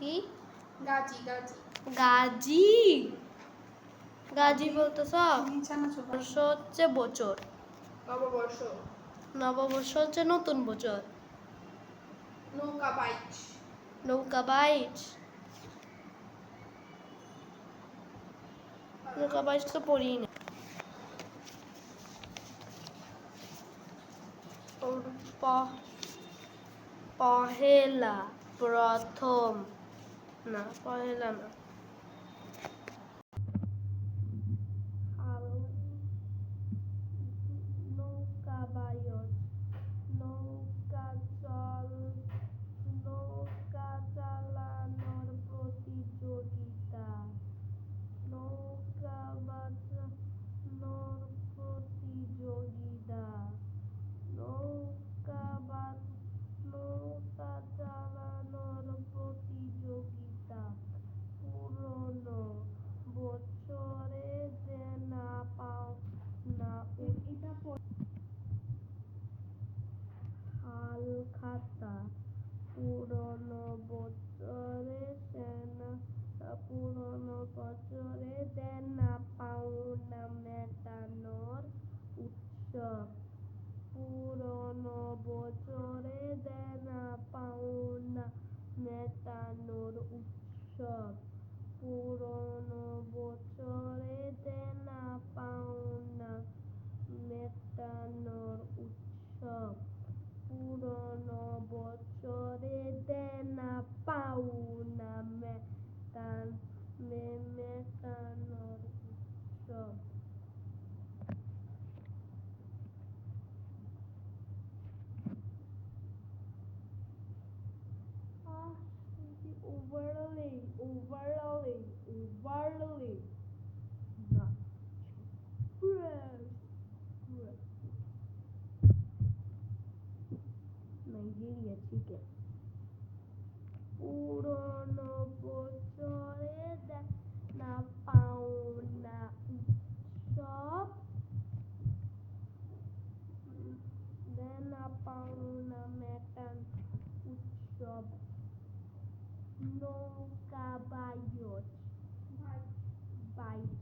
কি? গাজি গাজি। গাজি? গাজি বলতে সব বর্ষ হচ্ছে বছর। নববর্ষ। নববর্ষ হচ্ছে নতুন বছর। নৌকা বাইচ। নৌকা বাইচ। নৌকা বাইচ তো পড়ি না। পহেলা প্রথম না পহেলা না Nigeria chicken. পুরনো বছরে না পাওনা উৎসব দেনা পাওনা মেটান উৎসব নৌকা বাইচ বাইচ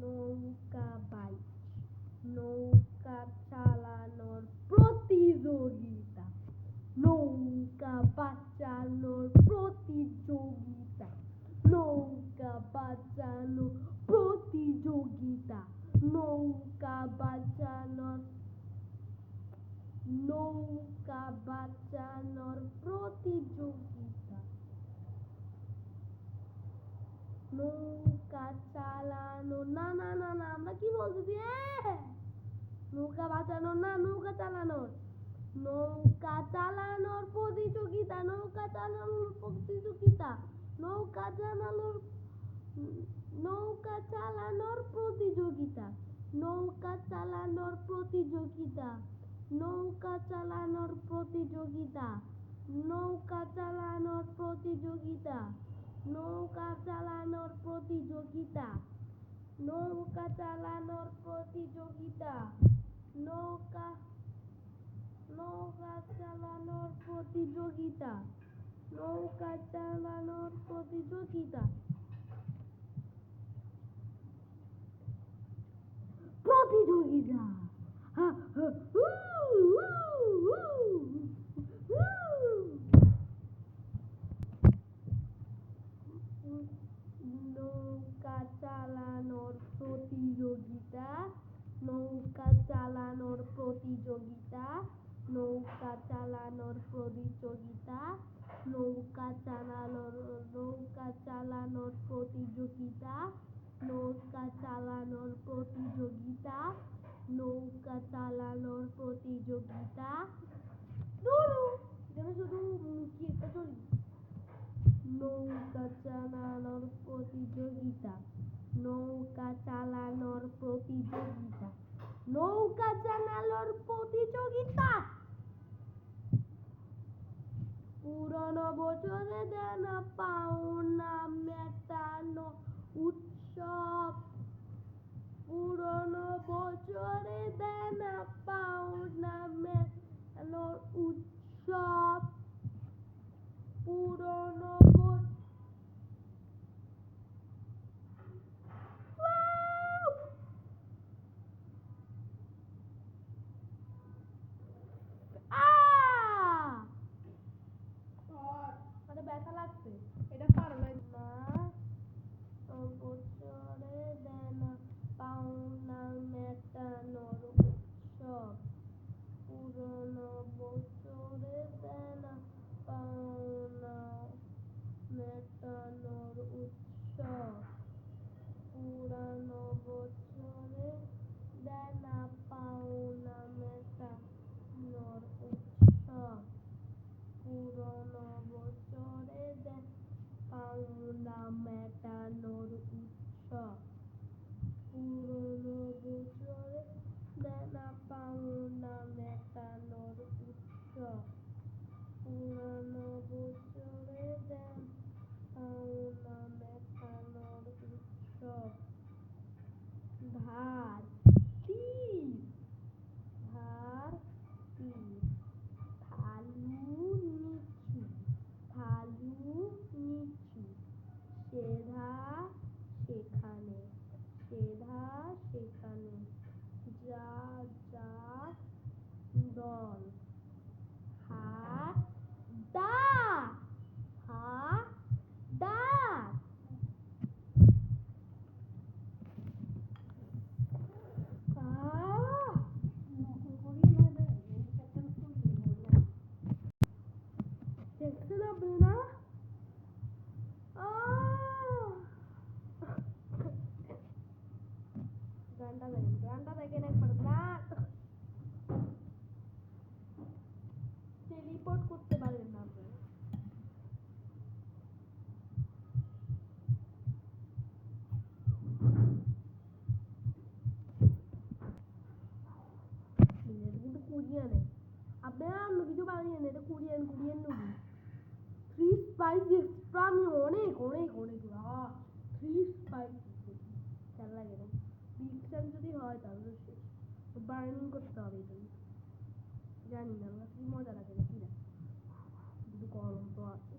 নৌকা বাইচ নৌকা চালানোর প্রতিযোগিতা নৌকা বাঁচানোর প্রতিযোগিতা নৌকা বাঁচানোর প্রতিযোগিতা নৌকা বাঁচানোর নৌকা বাঁচানোর প্রতিযোগিতা নৌকা চালানো না না না না আমরা কি বলতেছি! নৌকা বাঁচানোর না নৌকা চালানোর নৌকা চালানোর প্রতিযোগিতা নৌকা চালানোর প্রতিযোগিতা নৌকা চালানোর নৌকা চালানোর প্রতিযোগিতা নৌকা চালানোর প্রতিযোগিতা নৌকা চালানোর প্রতিযোগিতা, নৌকা চালানোর প্রতিযোগিতা, নৌকা চালানোর প্রতিযোগিতা, নৌকা চালানোর প্রতিযোগিতা, নৌকা নৌকা চালানোর প্রতিযোগিতা, নৌকা চালানোর প্রতিযোগিতা। প্রতিযোগিতা। নৌকা চালানোর প্রতিযোগিতা নৌকা চালানোর নৌকা চালানোর প্রতিযোগিতা নৌকা চালানোর প্রতিযোগিতা। নৌকা চালানোর প্রতিযোগিতা যেন শুধু নৌকা চালানোর প্রতিযোগিতা নৌকা চালানোর প্রতিযোগিতা নৌকা চালানোর প্রতিযোগিতা। পুরনো বছরে দেন পাওনা মেটানো উৎসব। পুরনো বছরে দেনা পাওনা মেটানো উৎসব। পুরনো থ্রি স্পাইস এক্সট্রা আমি অনেক অনেক অনেক থ্রি স্পাইস খেয়াল লাগে না যদি হয় তাহলে শেষ। বার্নিং করতে হবে এটা জানি না, আমার কি মজা লাগে না কিন্তু গরম তো আছে।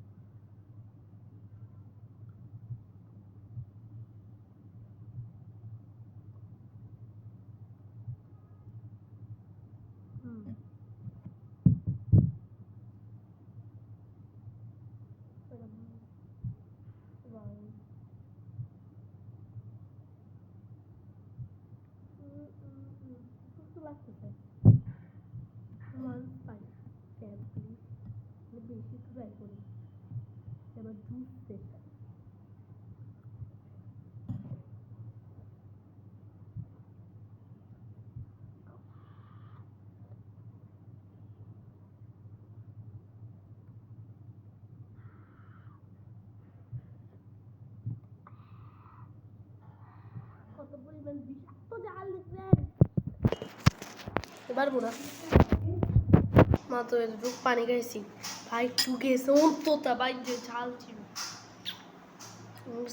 হুম। পরিমাণ বিষাক্ত জাল দেখলেন পারব না মাত্র এতটুকু পানি খাইছি। ভাই একটু গেছে অন্ততা ভাই যে ঝাল ছিল।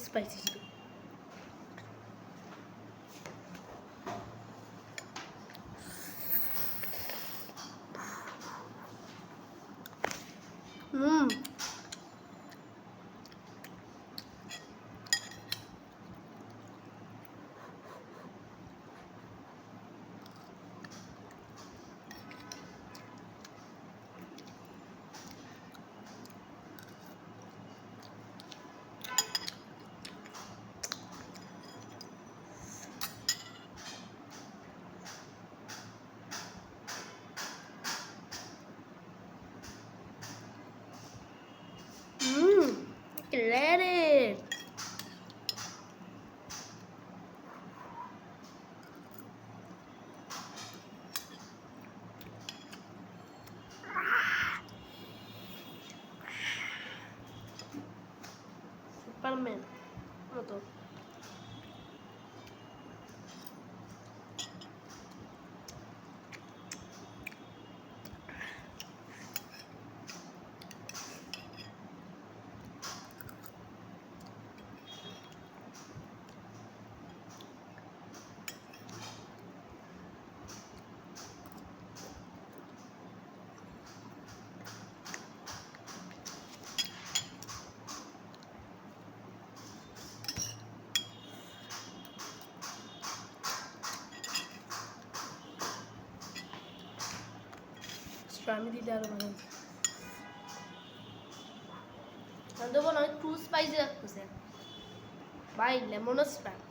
স্পাইসি ছিল আমি দিতে আরও ভালো। আর দেবো না টু স্পাইসি রাখতেছে ভাই লেমন স্প্রাইট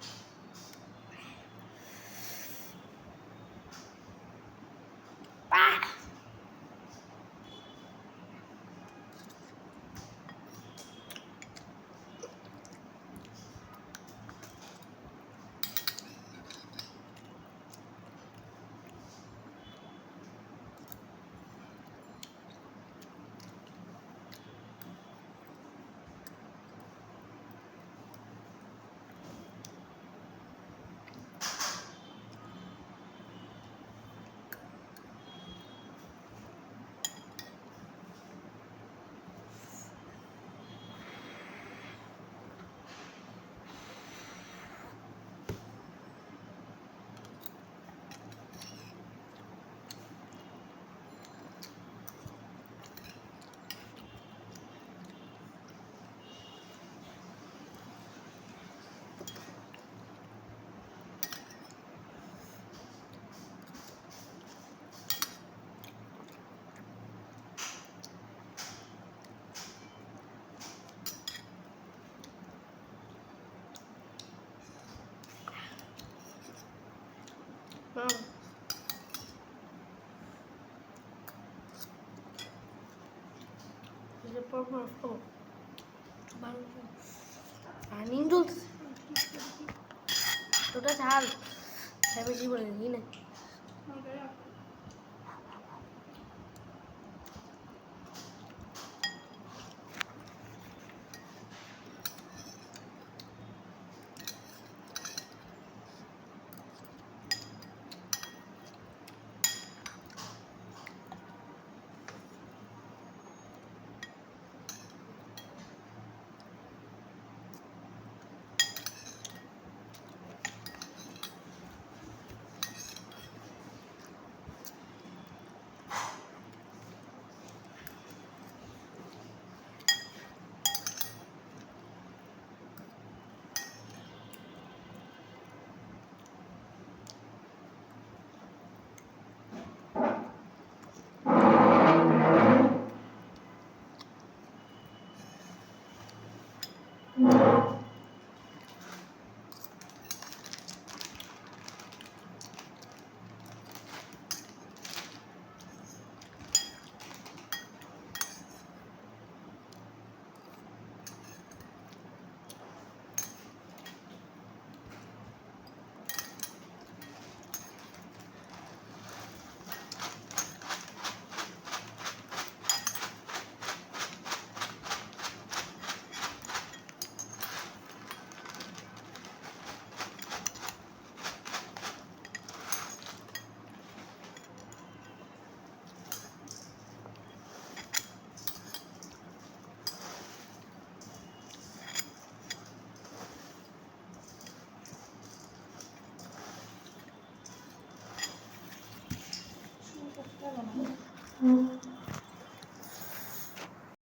এর পর পর খাব রানিং চলছে তোটা ঝাল বেশি বলে দিই না Mm-hmm.